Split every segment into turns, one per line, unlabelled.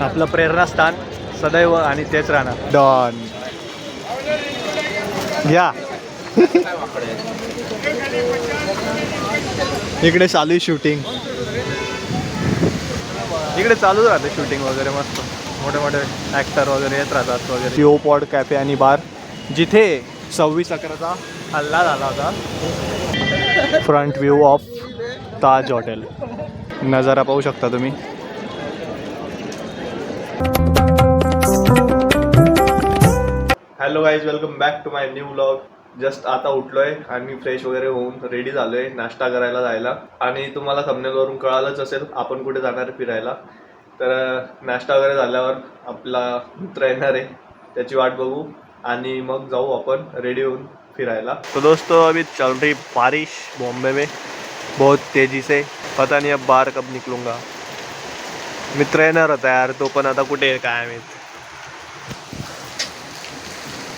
आपलं प्रेरणास्थान सदैव आणि तेच राहणार. डॉन. घ्या. इकडे चालू आहे शूटिंग. इकडे चालूच राहते शूटिंग वगैरे मस्त. मोठे मोठे ॲक्टर वगैरे येत राहतात वगैरे. पिओ पॉड कॅफे आणि बार. जिथे सव्वीस अकराचा हल्ला झाला होता. Front view of Taj hotel. नजारा पाहू शकता तुम्ही. Hello guys welcome back to my new vlog just आता उठलोय आणि फ्रेश वगैरे होऊन रेडी झालोय नाश्ता करायला जायला. आणि तुम्हाला थंबनेलवरून कळालंच असेल आपण कुठे जाणार फिरायला. तर नाश्ता वगैरे झाल्यावर आपला मित्र येणार आहे त्याची वाट बघू. आणि मग जाऊ आपण रेडी होऊन फिरायला. तो दोस्तों अभी चल रही बारिश बॉम्बे में. बहुत तेजी से. पता नहीं अब बाहर कब निकलूंगा. मित्र येणार होता यार तो पण आता कुठे आहे काय माहीत.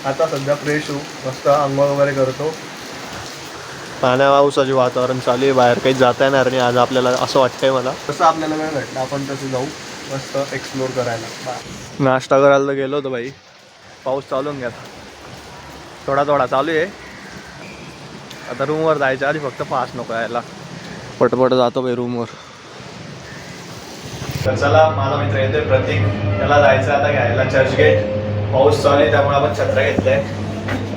आता सध्या फ्रेश होऊ मस्त आंघोळ वगैरे करतो. पाण्या पावसाचे वातावरण चालू आहे बाहेर काही जाता येणार नाही. आज आपल्याला असं वाटतंय मला. तसं आपल्याला वेळ भेटला आपण तसं जाऊ. मस्त एक्सप्लोर करायला. नाश्ता करायला तर गेलो होतो बाई पाऊस चालून घ्या थोडा थोडा चालू आहे. आता रूमवर जायच्या आधी फक्त फास्ट नको यायला. पटपट जातो बाई रूमवर तर चला माझा मित्र येतोय प्रतीक. त्याला जायचं आता घ्यायला. चर्चगेट पाऊस चालू आहे त्यामुळे आपण छत्रा घेतलाय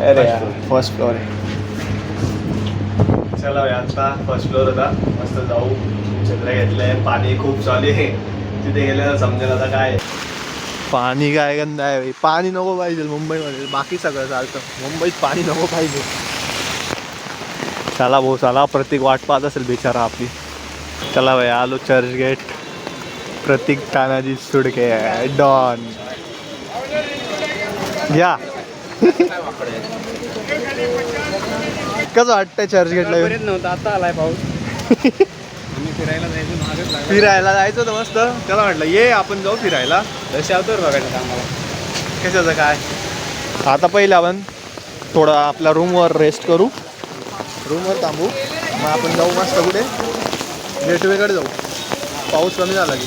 अरे फर्स्ट फ्लोअर आहे. चला आता फर्स्ट फ्लोअर होता मस्त जाऊ. छत्रा घेतलंय पाणी खूप चालू आहे. तिथे गेल्यावर समजेल आता काय. पाणी काय गंध आहे पाणी नको पाहिजे मुंबईमध्ये. बाकी सगळं चालतं. मुंबईत पाणी नको पाहिजे. चला भाऊ चला. प्रतीक वाट पाहत असेल बिचारा आपली. चला भाई आलो चर्चगेट प्रतीक तानाजी सुडके. डॉन. घ्या कसं चर्चगेटला येऊन?
बरेच नव्हतं आता आलाय पाऊस. आम्ही फिरायला जायचं मागच लागला.
फिरायला जायचं होतं मस्त. त्याला म्हटलं ये आपण जाऊ फिरायला.
दशावतर बघायचं आम्हाला.
कशाचं काय? आता पहिले आपण थोडं आपल्या रूमवर रेस्ट करू. रूमवर थांबू. मग आपण जाऊ मस्त कुठे? गेटवेकडे जाऊ. पाऊस कमी झाला की.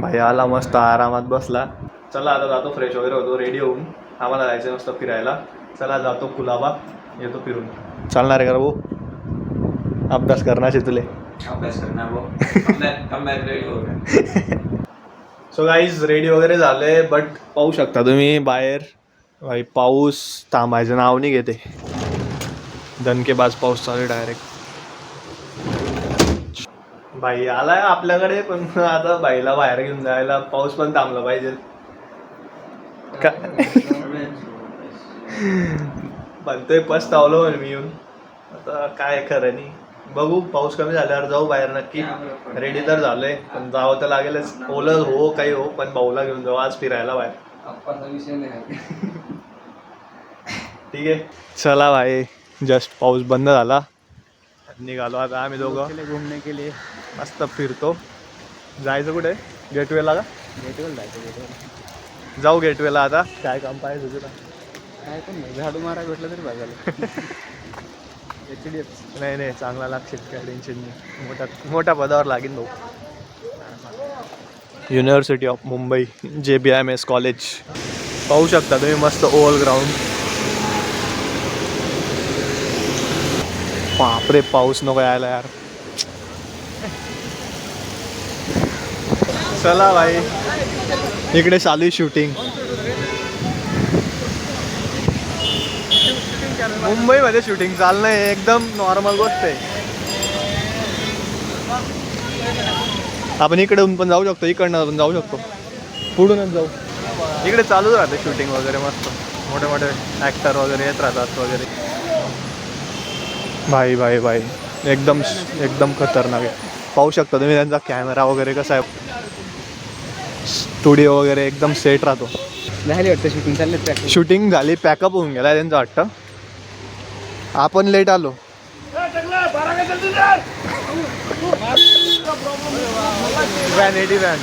भाई आला मस्त आरामात बसला. चला आता जातो फ्रेश वगैरे होतो रेडी होऊन आम्हाला जायचं मस्त फिरायला. चला जातो कुलाबा येतो फिरून. चालणार आहे का भाऊ? अभ्यास करण्याचे तुले.
अभ्यास करणार
सो गाईज रेडी वगैरे झाले बट पाहू शकता तुम्ही बाहेर. भाई पाऊस थांबायचं नाव नाही घेते. दणकेबाज पाऊस चालू आहे डायरेक्ट बाई आलाय आपल्याकडे पण आता बाईला बाहेर घेऊन जायला पाऊस पण थांबला पाहिजे. म्हणतोय पस्तावलो म्हणे मी येऊन. आता काय खरं नाही. बघू पाऊस कमी झाल्यावर जाऊ बाहेर नक्की. रेडी तर झालोय पण जावं तर लागेलच. ओलं हो काही हो पण भाऊला घेऊन जाऊ आज फिरायला बाहेर.
विषय नाही
ठीक आहे. चला भाई जस्ट पाऊस बंद झाला. निघालो आता आम्ही दोघं.
घूमने के लिए
मस्त फिरतो. जायचं कुठे? गेटवेला का?
गेटवर जायचं गेटवर
जाऊ गेटवेला आता. काय काम पाहिजे तुला
काय पण नाही झाडू मारा भेटलं तरी बघायला एच डी एफ
नाही नाही चांगला लागशील काय टेन्शन नाही मोठा मोठ्या पदावर लागेल भाऊ. युनिव्हर्सिटी ऑफ मुंबई जे बी एम एस कॉलेज पाहू शकता तुम्ही मस्त ओव्हल ग्राउंड बापरे पाऊस नको यायला यार. चला भाई. इकडे चालू आहे शूटिंग मुंबईमध्ये शूटिंग चालणं आहे एकदम नॉर्मल गोष्ट आहे. आपण इकडून पण जाऊ शकतो इकडनं पण जाऊ शकतो. पुढूनच जाऊ. इकडे चालूच राहते शूटिंग वगैरे मस्त. मोठे मोठे ॲक्टर वगैरे येत राहतात वगैरे. भाई भाई भाई. एकदम एकदम खतरनाक आहे. पाहू शकता तुम्ही त्यांचा कॅमेरा वगैरे कसा आहे. स्टुडिओ वगैरे एकदम सेट राहतो.
झाली वाटतं शूटिंग चालले
शूटिंग झाली पॅकअप होऊन गेला त्यांचं वाटतं. आपण लेट आलो. व्हॅन एटी व्हॅन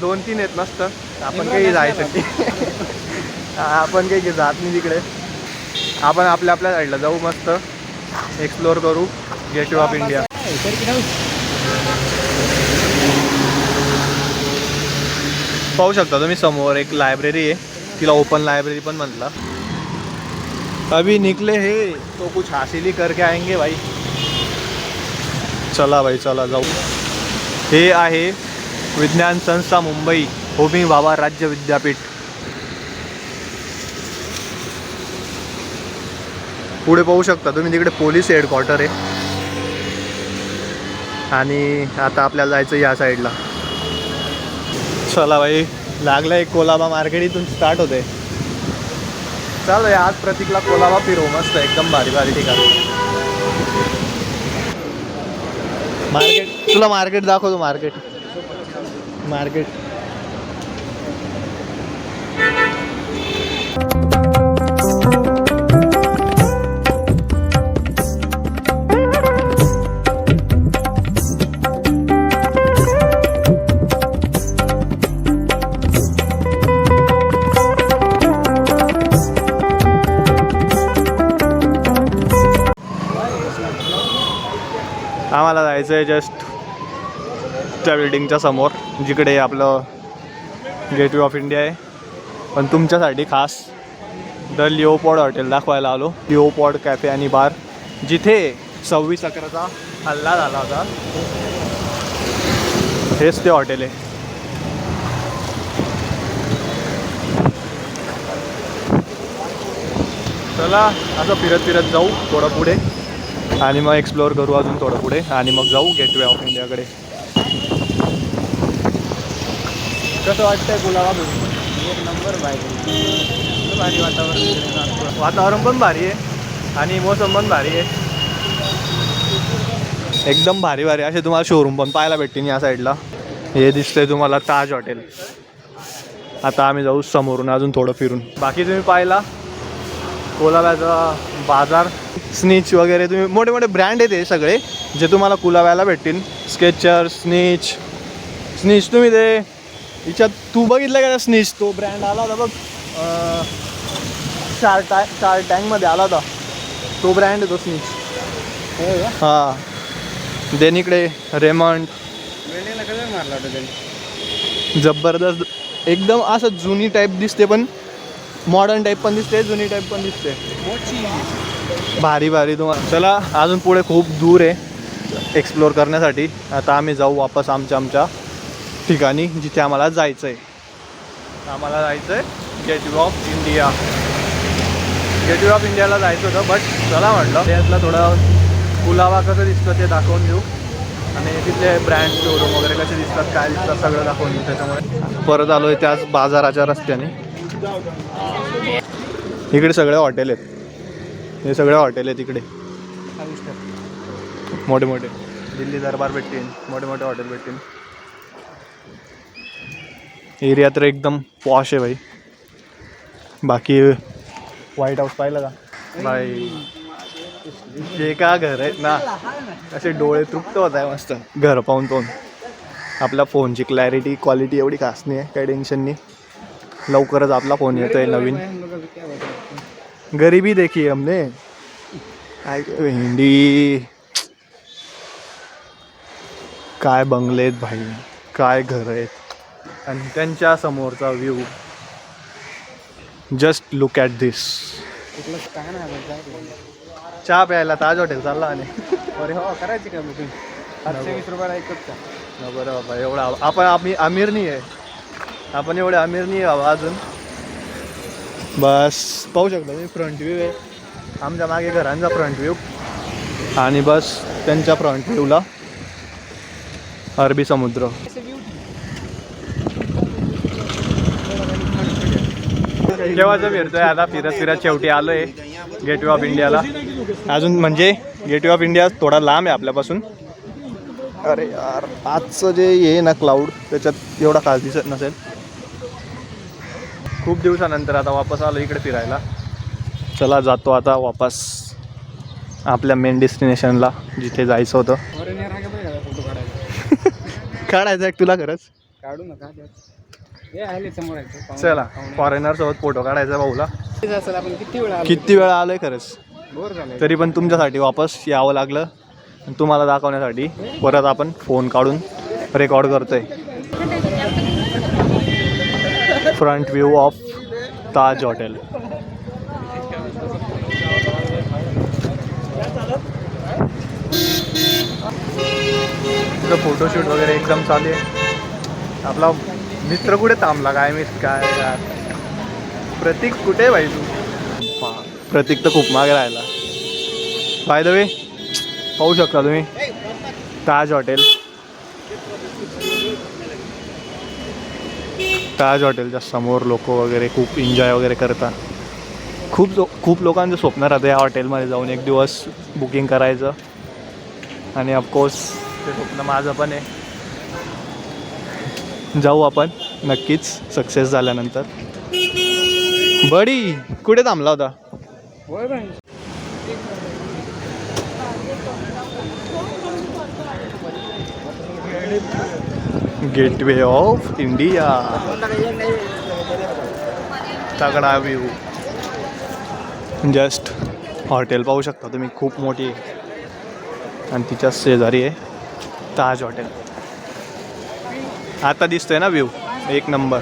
दोन तीन आहेत नसतं आपण काही जायचं नाही. आपण काही जात नाही तिकडे. आपण आपल्या आपल्या साईडला जाऊ मस्त. एक्सप्लोअर करू. गेटवे ऑफ इंडिया पाहू शकता तुम्ही समोर एक लायब्ररी आहे. तिला ओपन लायब्ररी पण म्हटलं. अभी निकले हे तो कुछ हासिली करके आएंगे भाई. चला भाई चला जाऊ. हे आहे विज्ञान संस्था मुंबई होमी बाबा राज्य विद्यापीठ. पुढे पाहू शकता तुम्ही तिकडे पोलीस हेडक्वार्टर आहे. आणि आता आपल्याला जायचं या साईडला चला भाई. लागलं एक कोलाबा मार्केट इथून स्टार्ट होते. चालू आहे. आज प्रतीकला कोलाबा फिरवू. मस्त एकदम भारी भारी ठिकाण मार्केट तुला मार्केट दाखवतो मार्केट. मार्केट. जायचं आहे जस्ट त्या बिल्डिंगच्या समोर जिकडे आपलं गेटवे ऑफ इंडिया आहे. पण तुमच्यासाठी खास द लिओपॉड हॉटेल दाखवायला आलो. लिओपॉड कॅफे आणि बार जिथे सव्वीस अकराचा हल्ला झाला होता. हेच ते हॉटेल आहे. चला असं फिरत फिरत जाऊ थोडं पुढे. आणि मग एक्सप्लोअर करू अजून थोडं पुढे. आणि मग जाऊ गेटवे ऑफ इंडियाकडे कसं वाटतंय गुलाबा
एक नंबर बाईक भारी वातावरण.
वातावरण पण भारी आहे. आणि मोसम पण भारी आहे. एकदम भारी भारी. असे तुम्हाला शोरूम पण पाहायला भेटतील या साईडला हे दिसतंय तुम्हाला ताज हॉटेल आता आम्ही जाऊ समोरून अजून थोडं फिरून. बाकी तुम्ही पाहिला? कोलाव्याचा बाजार स्नीच वगैरे तुम्ही मोठे मोठे ब्रँड आहेत हे सगळे जे तुम्हाला कुलाव्याला भेटतील. स्केचर स्नीच स्नीच तुम्ही ते हिच्यात तू बघितलं का स्नीच तो ब्रँड आला होता बघ. शार्क टँक शार्क टँकमध्ये आला होता. तो ब्रँड आहे तो स्नीच
हो?
हां. देन इकडे रेमंड जबरदस्त. एकदम असं जुनी टाईप दिसते पण मॉडर्न टाईप पण दिसते जुनी टाईप पण दिसते. भारी भारी तुम्हाला चला अजून पुढे खूप दूर आहे एक्सप्लोअर करण्यासाठी. आता आम्ही जाऊ वापस आमच्या आमच्या ठिकाणी जिथे आम्हाला जायचं आहे आम्हाला जायचं आहे Gateway of India Gateway of इंडियाला जायचं होतं बट चला म्हटलं. त्यातलं थोडं कुलावा कसं दिसतं ते दाखवून देऊ. आणि तिथले ब्रँड शोरूम वगैरे कसे दिसतात काय दिसतात सगळं दाखवून देऊ त्याच्यामुळे परत आलो आहे त्याच बाजाराच्या रस्त्याने. इकडे सगळे हॉटेल आहेत. हे सगळे हॉटेल आहेत इकडे. मोठे मोठे. दिल्ली दरबार भेटतील मोठे मोठे हॉटेल भेटतील. एरिया तर एकदम पॉश आहे भाई. बाकी व्हाईट हाऊस पाहिलं का? भाई जे का घर आहेत ना असे डोळे तृप्त होत आहे मस्त. घर पाहून पाहून. आपल्या फोनची क्लॅरिटी क्वालिटी एवढी खास नाही आहे काही टेन्शन नाही. लवकरच आपला फोन येतोय नवीन. गरीबी देखी हमने. काय हिंदी. काय बंगले आहेत भाई काय घर आहेत. आणि त्यांच्या समोरचा view just look at this. चहा प्यायला ताज हॉटेल चालला आणि.
अरे हो करायची का बुकिंग सातशे वीस रुपयाला एकच का
न बरं बाबा एवढा आपण आम्ही अमीर नाही आहे. आपण एवढे अमीर नाही आहे बाबा अजून. बस पाहू शकता मी फ्रंट व्ह्यू आहे. आमच्या मागे घरांचा फ्रंट व्ह्यू आणि बस त्यांच्या फ्रंट व्ह्यूला अरबी समुद्र. केव्हाचं फिरतोय आता फिरत फिरत शेवटी आलोय गेटवे ऑफ इंडियाला अजून म्हणजे गेटवे ऑफ इंडिया थोडा लांब आहे आपल्यापासून. अरे यार आजचं जे हे ना क्लाउड त्याच्यात एवढा खास दिसत नसेल. खूप दिवसानंतर आता वापस आलो इकडे फिरायला. चला जातो आता वापस आपल्या मेन डेस्टिनेशनला जिथे जायचं होतं. काढायचं आहे तुला खरंच?
काढू नका
चला. फॉरेनर सोबत फोटो काढायचा भाऊला.
किती वेळा आलो?
किती वेळा आलोय खरंच. तरी पण तुमच्यासाठी वापस यावं लागलं. तुम्हाला दाखवण्यासाठी परत आपण फोन काढून रेकॉर्ड करतोय. Front view of Taj hotel. तुझं फोटोशूट वगैरे एकदम चालू आहे. आपला मित्र कुठे थांबला? काय मी काय यार? प्रतीक कुठे आहे भाई तू? प्रतीक तर खूप मागे राहिला. बाय द वे पाहू शकता तुम्ही? ताज हॉटेल. ताज हॉटेलच्या समोर लोक वगैरे खूप एन्जॉय वगैरे करतात. खूप लो खूप लोकांचं स्वप्न राहतं या हॉटेलमध्ये जाऊन एक दिवस बुकिंग करायचं. आणि ऑफकोर्स ते स्वप्न माझं पण आहे. जाऊ आपण नक्कीच सक्सेस झाल्यानंतर. बडी कुठे थांबला होता? गेटवे ऑफ इंडिया तगडा व्ह्यू जस्ट हॉटेल पाहू शकता तुम्ही खूप मोठी आहे. आणि तिच्या शेजारी आहे ताज हॉटेल आता दिसतंय ना व्ह्यू एक नंबर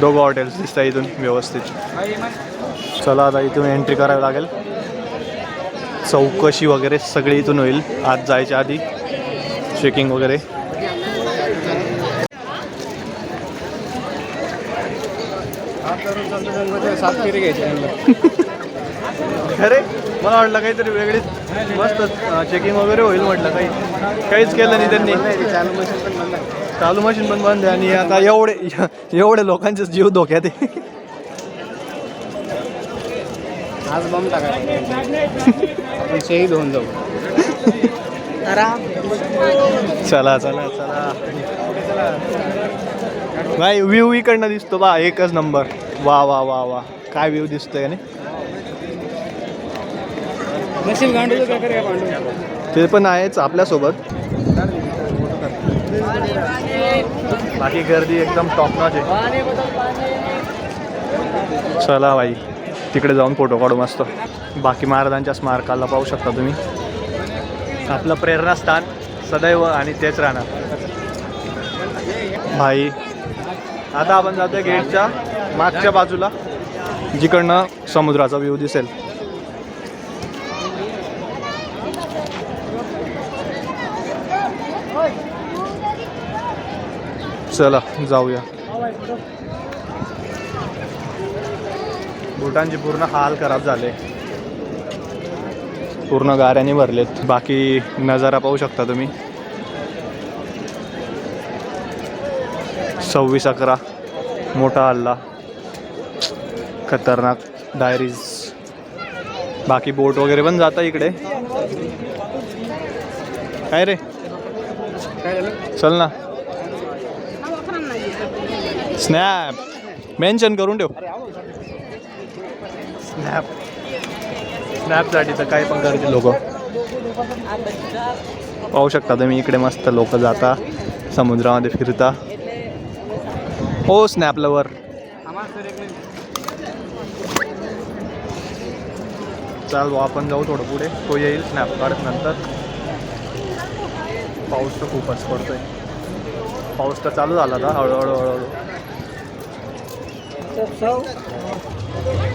दोघं हॉटेल्स दिसत इथून व्यवस्थित. चला आता इथून एंट्री करावी लागेल. चौकशी वगैरे सगळी इथून होईल. आज जायच्या आधी. चेकिंग वगैरे. अरे मला वाटलं काहीतरी वेगळीच मस्त चेकिंग वगैरे होईल म्हटलं काही. काहीच केलं नाही त्यांनी.
चालू मशीन पण बंद
चालू मशीन पण बंद आहे आणि आता एवढे एवढे लोकांचे जीव धोक्यात आहे.
आज बॉम्ब टाकायचा आपण शहीद होऊन जाऊ.
चला चला चला. नाही व्ह्यू इकडनं दिसतो बा एकच नंबर वा वा वा वा. काय व्ह्यू दिसतोय
गांडू
ते पण आहेच आपल्यासोबत. बाकी गर्दी एकदम टॉप नॉच आहे. चला भाई. तिकडे जाऊन फोटो काढू मस्त. बाकी महाराजांच्या स्मारकाला पाहू शकता तुम्ही. आपलं प्रेरणास्थान सदैव आणि तेच राहणार. भाई आता आपण जातोय गेटच्या मागच्या बाजूला जिकडनं समुद्राचा व्ह्यू दिसेल. चला जाऊया. बुटांचे पूर्ण हाल खराब झाले. पूर्ण गाऱ्याने भरलेत. बाकी नजारा पाहू शकता तुम्ही. सव्वीस अकरा. मोठा हल्ला. खतरनाक डायरीज बाकी बोट वगैरे पण जाता इकडे. काय रे? चल ना. स्नॅप मेन्शन करून ठेव. स्नॅप स्नॅपसाठी तर काही पण करते लोक. पाहू शकता तुम्ही इकडे मस्त लोक जाता समुद्रामध्ये फिरता. हो स्नॅप लवर चाल भाऊ आपण जाऊ थोडं पुढे. तो येईल स्नॅप काढत नंतर. पाऊस तर खूपच पडतोय. पाऊस तर चालू झाला होता हळूहळू हळूहळू.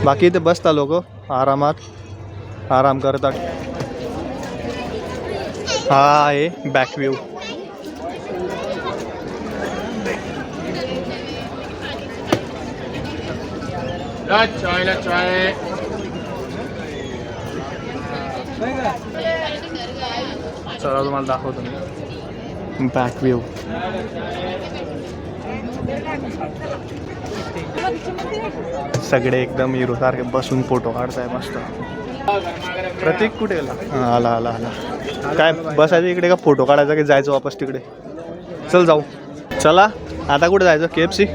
बाकी इथे बसता लोक आरामात आराम करतात हा आहे बॅक व्ह्यू चला दाखवतो मी बॅक व्ह्यू सगळे एकदम हिरो सारखे बसून फोटो काढताय मस्त. प्रतीक कुठे गेला? आला आला आला. काय बसायचं इकडे का फोटो काढायचा की जायचं वापस तिकडे? चल जाऊ. चला आता कुठे जायचं? के एफ सी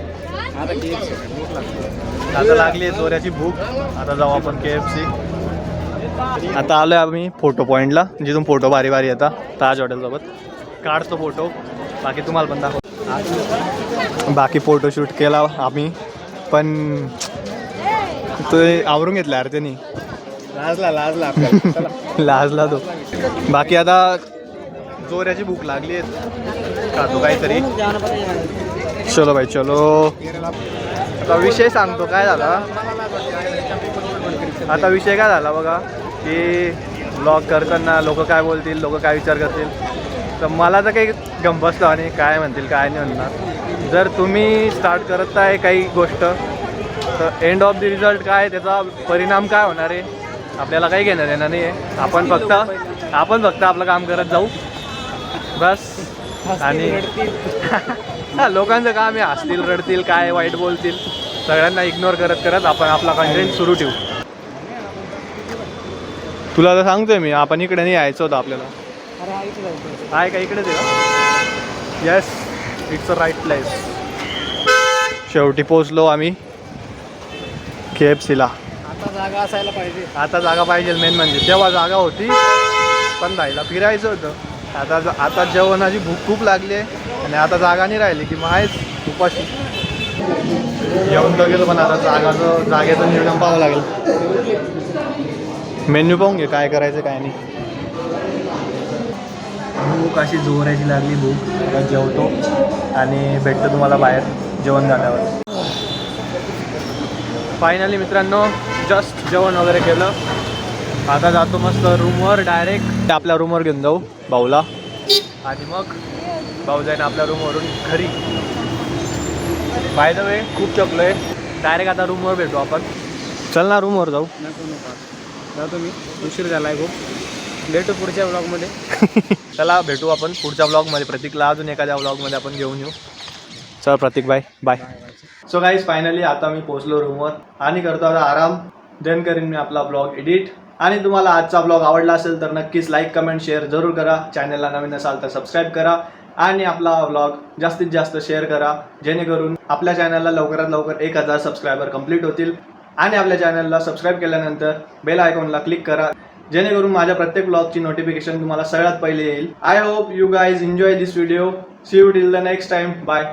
आता
लागली आहे चोऱ्याची भूक. आता जाऊ आपण के एफ सी आता आलोय आम्ही फोटो पॉईंटला जिथून फोटो भारी भारी येतात ताज हॉटेलसोबत काढतो फोटो बाकी तुम्हाला पण दाखव बाकी फोटोशूट केला आम्ही. पण तो आवरून घेतला यार त्यांनी.
लाजला लाजला.
लाजला तो. बाकी आता जोऱ्याची भूक लागली आहे. खातो काहीतरी. चलो भाई चलो. आता विषय सांगतो काय झाला? आता विषय काय झाला बघा? की ब्लॉग करताना लोक काय बोलतील लोक काय विचार करतील? तर मला तर काही गंबसलं आणि काय म्हणतील काय नाही म्हणणार. जर तुम्ही स्टार्ट करत आहे काही गोष्ट तर एंड ऑफ द रिझल्ट काय त्याचा परिणाम काय होणार आहे आपल्याला काही घेणार येणार नाही आहे आपण फक्त आपण फक्त आपलं काम करत जाऊ. बस. आणि हां लोकांचं काम आहे हसतील रडतील काय वाईट बोलतील सगळ्यांना इग्नोर करत करत आपण आपला कंटेंट सुरू ठेवू. तुला तर सांगतोय मी आपण इकडे नाही यायचं होतं आपल्याला. आहे का इकडेच आहे yes it's a right place शेवटी पोचलो आम्ही के एफ सीला
आता जागा असायला पाहिजे.
आता जागा पाहिजे मेन म्हणजे. तेव्हा जागा होती पण राहिला फिरायचं होतं. आता आता जेवणाची भूक खूप लागली आहे आणि आता जागा नाही राहिली की मग आहेच उपाशी. जेवण तर गेलो पण आता जागाचं जागेचं निर्णय पाहावं लागेल. मेन्यू पाहून घे काय करायचं काय नाही. भूक अशी जोराची लागली भूक. जेवतो आणि भेटतो तुम्हाला बाहेर जेवण झाल्यावर. फायनली मित्रांनो जस्ट जेवण वगैरे केलं. आता जातो मस्त रूमवर डायरेक्ट आपल्या रूमवर घेऊन जाऊ भाऊला. आणि मग भाऊ जाईन आपल्या रूमवरून घरी. बाय द वे खूप चकलो आहे डायरेक्ट आता रूमवर भेटू आपण. चल ना रूमवर जाऊ.
नको नको. जातो मी. उशीर झाला आहे खूप. भेटू पुढच्या ब्लॉगमध्ये
चला भेटू आपण पुढच्या ब्लॉगमध्ये प्रतीकला अजून एखाद्या ब्लॉगमध्ये आपण घेऊन येऊ. चल Prateek bye bye so guys finally आता मी पोहोचलो रूमवर आणि करतो आता आराम. देन करीन मी आपला ब्लॉग एडिट आणि तुम्हाला आजचा ब्लॉग आवडला असेल तर नक्कीच लाईक कमेंट शेअर जरूर करा. चॅनलला नवीन असाल तर सबस्क्राईब करा. आणि आपला ब्लॉग जास्तीत जास्त शेअर करा. जेणेकरून आपल्या चॅनलला लवकरात लवकर एक हजार सबस्क्रायबर कंप्लीट होतील. आणि आपल्या चॅनलला सबस्क्राईब केल्यानंतर बेल आयकॉनला क्लिक करा. जेणेकरून माझ्या प्रत्येक ब्लॉगची नोटिफिकेशन तुम्हाला सगळ्यात पहिले येईल. I hope you guys enjoy this video see you till the next time bye